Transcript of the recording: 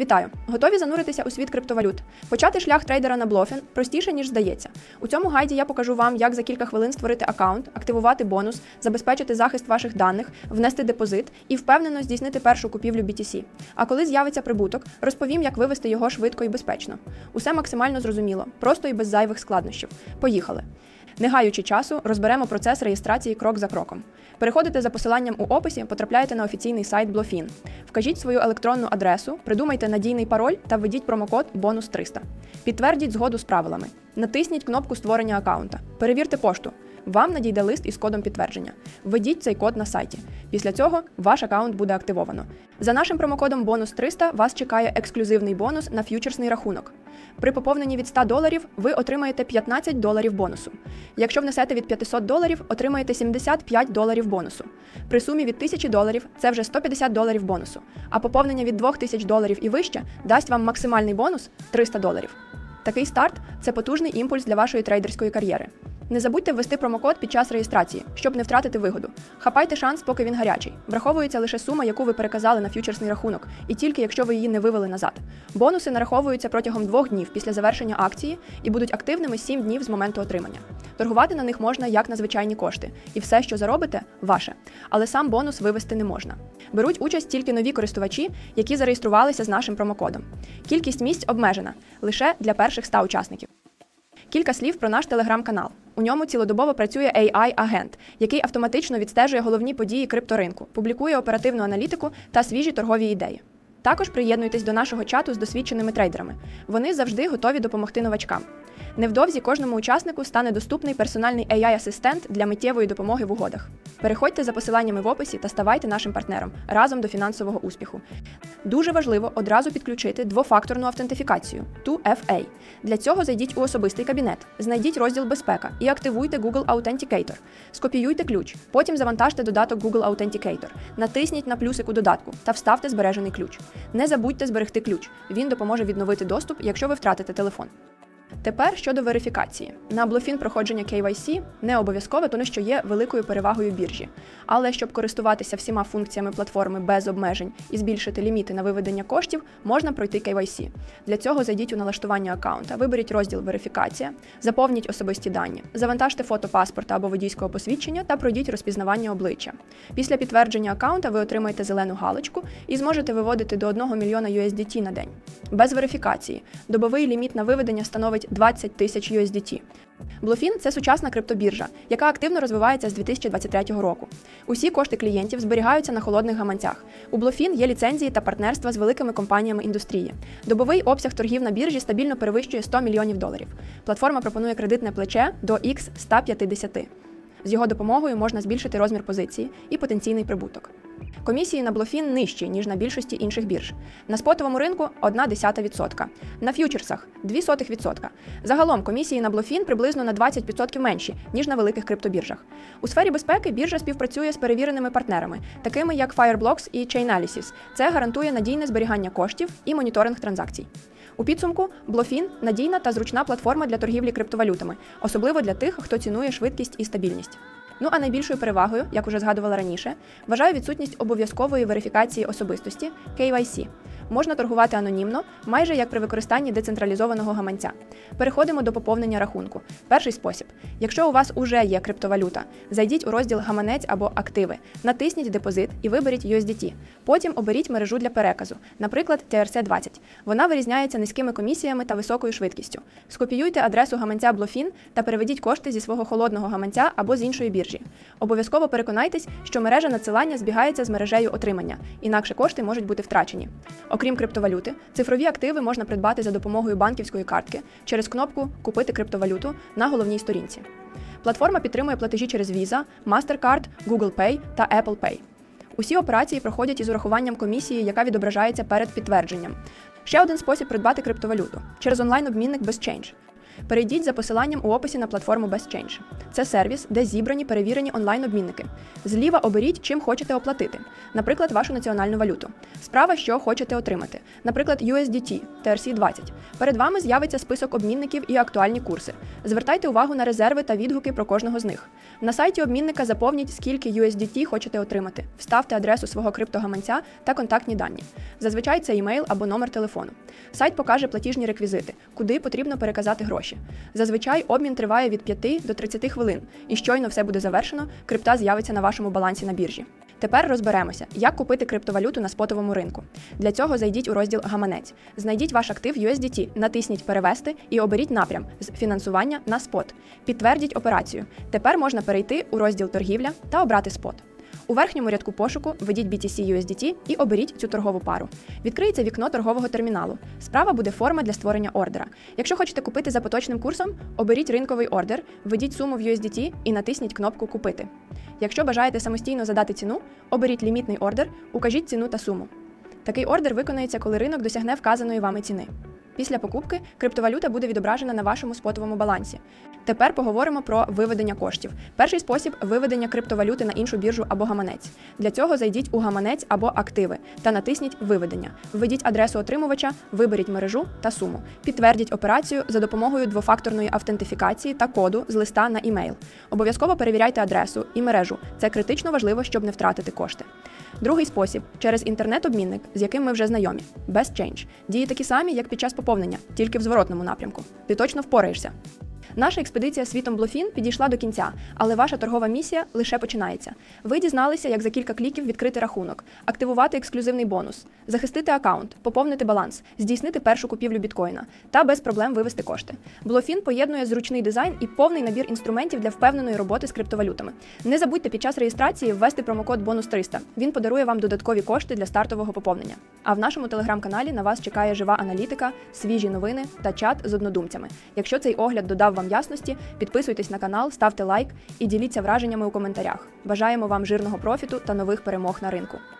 Вітаю! Готові зануритися у світ криптовалют. Почати шлях трейдера на Блофін простіше, ніж здається. У цьому гайді я покажу вам, як за кілька хвилин створити аккаунт, активувати бонус, забезпечити захист ваших даних, внести депозит і впевнено здійснити першу купівлю BTC. А коли з'явиться прибуток, розповім, як вивести його швидко і безпечно. Усе максимально зрозуміло, просто і без зайвих складнощів. Поїхали! Не гаючи часу, розберемо процес реєстрації крок за кроком. Переходите за посиланням у описі, потрапляєте на офіційний сайт Blofin. Вкажіть свою електронну адресу, придумайте надійний пароль та введіть промокод бонус 300. Підтвердіть згоду з правилами. Натисніть кнопку створення аккаунта. Перевірте пошту. Вам надійде лист із кодом підтвердження. Введіть цей код на сайті. Після цього ваш аккаунт буде активовано. За нашим промокодом бонус 300 вас чекає ексклюзивний бонус на ф'ючерсний рахунок. При поповненні від 100 доларів ви отримаєте 15 доларів бонусу. Якщо внесете від 500 доларів, отримаєте 75 доларів бонусу. При сумі від 1000 доларів це вже 150 доларів бонусу. А поповнення від 2000 доларів і вище дасть вам максимальний бонус 300 доларів. Такий старт це потужний імпульс для вашої трейдерської кар'єри. Не забудьте ввести промокод під час реєстрації, щоб не втратити вигоду. Хапайте шанс, поки він гарячий. Враховується лише сума, яку ви переказали на ф'ючерсний рахунок, і тільки якщо ви її не вивели назад. Бонуси нараховуються протягом двох днів після завершення акції і будуть активними 7 днів з моменту отримання. Торгувати на них можна як на звичайні кошти, і все, що заробите, ваше. Але сам бонус вивести не можна. Беруть участь тільки нові користувачі, які зареєструвалися з нашим промокодом. Кількість місць обмежена лише для перших 100 учасників. Кілька слів про наш телеграм-канал. У ньому цілодобово працює AI-агент, який автоматично відстежує головні події крипторинку, публікує оперативну аналітику та свіжі торгові ідеї. Також приєднуйтесь до нашого чату з досвідченими трейдерами. Вони завжди готові допомогти новачкам. Невдовзі кожному учаснику стане доступний персональний AI-асистент для миттєвої допомоги в угодах. Переходьте за посиланнями в описі та ставайте нашим партнером разом до фінансового успіху. Дуже важливо одразу підключити двофакторну автентифікацію 2FA. Для цього зайдіть у особистий кабінет, знайдіть розділ Безпека і активуйте Google Authenticator. Скопіюйте ключ, потім завантажте додаток Google Authenticator, натисніть на плюсик у додатку та вставте збережений ключ. Не забудьте зберегти ключ. Він допоможе відновити доступ, якщо ви втратите телефон. Тепер щодо верифікації. На Bluefin проходження KYC не обов'язкове, тому що є великою перевагою біржі. Але щоб користуватися всіма функціями платформи без обмежень і збільшити ліміти на виведення коштів, можна пройти KYC. Для цього зайдіть у налаштування аккаунта, виберіть розділ Верифікація, заповніть особисті дані, завантажте фото паспорта або водійського посвідчення та пройдіть розпізнавання обличчя. Після підтвердження аккаунта ви отримаєте зелену галочку і зможете виводити до 1 мільйона USDT на день. Без верифікації. Добовий ліміт на виведення становить 20 тисяч USDT. Bluefin – це сучасна криптобіржа, яка активно розвивається з 2023 року. Усі кошти клієнтів зберігаються на холодних гаманцях. У Bluefin є ліцензії та партнерства з великими компаніями індустрії. Добовий обсяг торгів на біржі стабільно перевищує 100 мільйонів доларів. Платформа пропонує кредитне плече до X 150. З його допомогою можна збільшити розмір позиції і потенційний прибуток. Комісії на Блофін нижчі, ніж на більшості інших бірж. На спотовому ринку 1,1%. На ф'ючерсах 0,02%. Загалом комісії на Блофін приблизно на 20% менші, ніж на великих криптобіржах. У сфері безпеки біржа співпрацює з перевіреними партнерами, такими як Fireblocks і Chainalysis. Це гарантує надійне зберігання коштів і моніторинг транзакцій. У підсумку Блофін надійна та зручна платформа для торгівлі криптовалютами, особливо для тих, хто цінує швидкість і стабільність. Ну а найбільшою перевагою, як уже згадувала раніше, вважаю відсутність обов'язкової верифікації особистості KYC. Можна торгувати анонімно, майже як при використанні децентралізованого гаманця. Переходимо до поповнення рахунку. Перший спосіб: якщо у вас уже є криптовалюта, зайдіть у розділ Гаманець або Активи, натисніть депозит і виберіть USDT. Потім оберіть мережу для переказу, наприклад, TRC20. Вона вирізняється низькими комісіями та високою швидкістю. Скопіюйте адресу гаманця Blofin та переведіть кошти зі свого холодного гаманця або з іншої біржі. Обов'язково переконайтесь, що мережа надсилання збігається з мережею отримання, інакше кошти можуть бути втрачені. Окрім криптовалюти, цифрові активи можна придбати за допомогою банківської картки через кнопку Купити криптовалюту на головній сторінці. Платформа підтримує платежі через Visa, MasterCard, Google Pay та Apple Pay. Усі операції проходять із урахуванням комісії, яка відображається перед підтвердженням. Ще один спосіб придбати криптовалюту через онлайн-обмінник BestChange. Перейдіть за посиланням у описі на платформу BestChange. Це сервіс, де зібрані перевірені онлайн-обмінники. Зліва оберіть, чим хочете оплатити, наприклад, вашу національну валюту. Справа, що хочете отримати, наприклад, USDT, TRC20. Перед вами з'явиться список обмінників і актуальні курси. Звертайте увагу на резерви та відгуки про кожного з них. На сайті обмінника заповніть, скільки USDT хочете отримати. Вставте адресу свого криптогаманця та контактні дані. Зазвичай це імейл або номер телефону. Сайт покаже платіжні реквізити, куди потрібно переказати гроші. Зазвичай обмін триває від 5 до 30 хвилин, і щойно все буде завершено, крипта з'явиться на вашому балансі на біржі. Тепер розберемося, як купити криптовалюту на спотовому ринку. Для цього зайдіть у розділ Гаманець, знайдіть ваш актив USDT, натисніть Перевести і оберіть напрям з фінансування на спот. Підтвердіть операцію. Тепер можна перейти у розділ торгівля та обрати спот. У верхньому рядку пошуку введіть BTC USDT і оберіть цю торгову пару. Відкриється вікно торгового терміналу. Справа буде форма для створення ордера. Якщо хочете купити за поточним курсом, оберіть ринковий ордер, введіть суму в USDT і натисніть кнопку Купити. Якщо бажаєте самостійно задати ціну, оберіть лімітний ордер, укажіть ціну та суму. Такий ордер виконається, коли ринок досягне вказаної вами ціни. Після покупки криптовалюта буде відображена на вашому спотовому балансі. Тепер поговоримо про виведення коштів. Перший спосіб виведення криптовалюти на іншу біржу або гаманець. Для цього зайдіть у гаманець або активи та натисніть Виведення. Введіть адресу отримувача, виберіть мережу та суму. Підтвердіть операцію за допомогою двофакторної автентифікації та коду з листа на імейл. Обов'язково перевіряйте адресу і мережу. Це критично важливо, щоб не втратити кошти. Другий спосіб через інтернет-обмінник, з яким ми вже знайомі. BestChange. Дії такі самі, як під час поповнення, тільки в зворотному напрямку. Ти точно впораєшся. Наша експедиція світом Блофін підійшла до кінця, але ваша торгова місія лише починається. Ви дізналися, як за кілька кліків відкрити рахунок, активувати ексклюзивний бонус, захистити аккаунт, поповнити баланс, здійснити першу купівлю біткоїна та без проблем вивести кошти. Блофін поєднує зручний дизайн і повний набір інструментів для впевненої роботи з криптовалютами. Не забудьте під час реєстрації ввести промокод бонус 300. Він подарує вам додаткові кошти для стартового поповнення. А в нашому телеграм-каналі на вас чекає жива аналітика, свіжі новини та чат з однодумцями. Якщо цей огляд додав вам ясності, підписуйтесь на канал, ставте лайк і діліться враженнями у коментарях. Бажаємо вам жирного профіту та нових перемог на ринку.